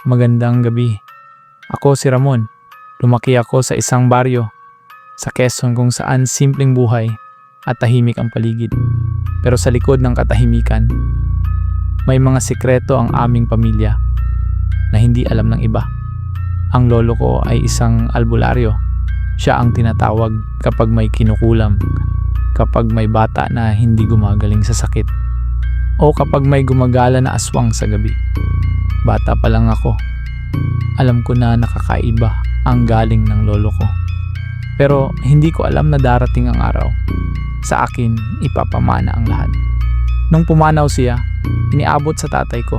Magandang gabi. Ako si Ramon. Lumaki ako sa isang baryo sa Quezon kung saan simpleng buhay at tahimik ang paligid. Pero sa likod ng katahimikan, may mga sikreto ang aming pamilya na hindi alam ng iba. Ang lolo ko ay isang albularyo. Siya ang tinatawag kapag may kinukulam, kapag may bata na hindi gumagaling sa sakit, o kapag may gumagala na aswang sa gabi. Bata pa lang ako. Alam ko na nakakaiba ang galing ng lolo ko. Pero hindi ko alam na darating ang araw. Sa akin, ipapamana ang lahat. Nung pumanaw siya, iniabot sa tatay ko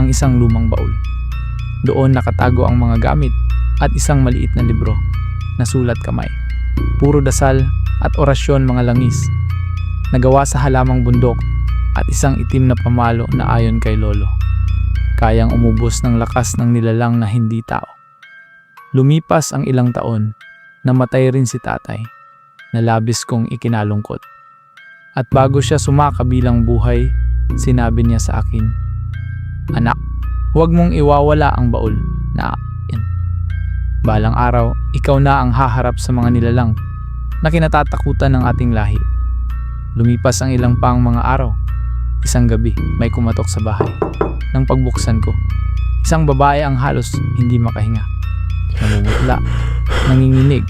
ang isang lumang baul. Doon nakatago ang mga gamit at isang maliit na libro na sulat kamay. Puro dasal at orasyon mga langis. Nagawa sa halamang bundok at isang itim na pamalo na ayon kay lolo kayang umubos ng lakas ng nilalang na hindi tao. Lumipas ang ilang taon, namatay rin si tatay, na labis kong ikinalungkot. At bago siya sumaka bilang buhay, sinabi niya sa akin, Anak, huwag mong iwawala ang baul na akin. Balang araw, ikaw na ang haharap sa mga nilalang na kinatatakutan ng ating lahi. Lumipas ang ilang pang mga araw. Isang gabi, may kumatok sa bahay nang pagbuksan ko. Isang babae ang halos hindi makahinga. Namumutla, nanginginig,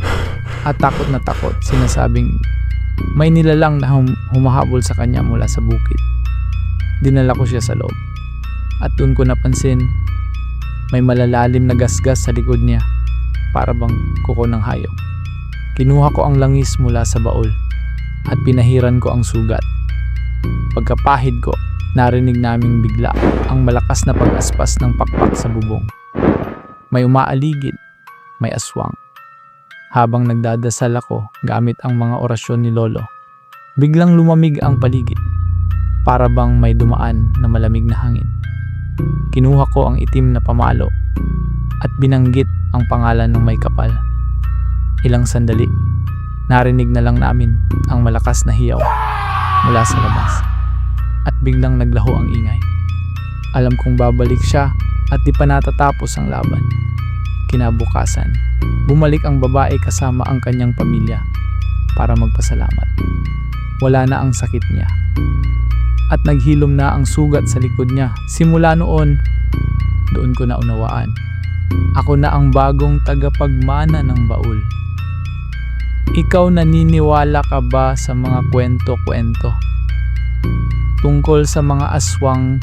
at takot na takot sinasabing may nilalang na hum- humahabol sa kanya mula sa bukid. Dinala ko siya sa loob. At doon ko napansin, may malalalim na gasgas sa likod niya, para bang kuko ng hayop. Kinuha ko ang langis mula sa baul at pinahiran ko ang sugat. Pagkapahid ko, narinig naming bigla ang malakas na pag-aspas ng pakpak sa bubong. May umaaligid, may aswang. Habang nagdadasal ako gamit ang mga orasyon ni Lolo, biglang lumamig ang paligid. Para bang may dumaan na malamig na hangin. Kinuha ko ang itim na pamalo at binanggit ang pangalan ng may kapal. Ilang sandali, narinig na lang namin ang malakas na hiyaw mula sa labas at biglang naglaho ang ingay. Alam kong babalik siya at di pa natatapos ang laban. Kinabukasan, bumalik ang babae kasama ang kanyang pamilya para magpasalamat. Wala na ang sakit niya. At naghilom na ang sugat sa likod niya. Simula noon, doon ko na unawaan. Ako na ang bagong tagapagmana ng baul. Ikaw naniniwala ka ba sa mga kwento-kwento? Tungkol sa mga aswang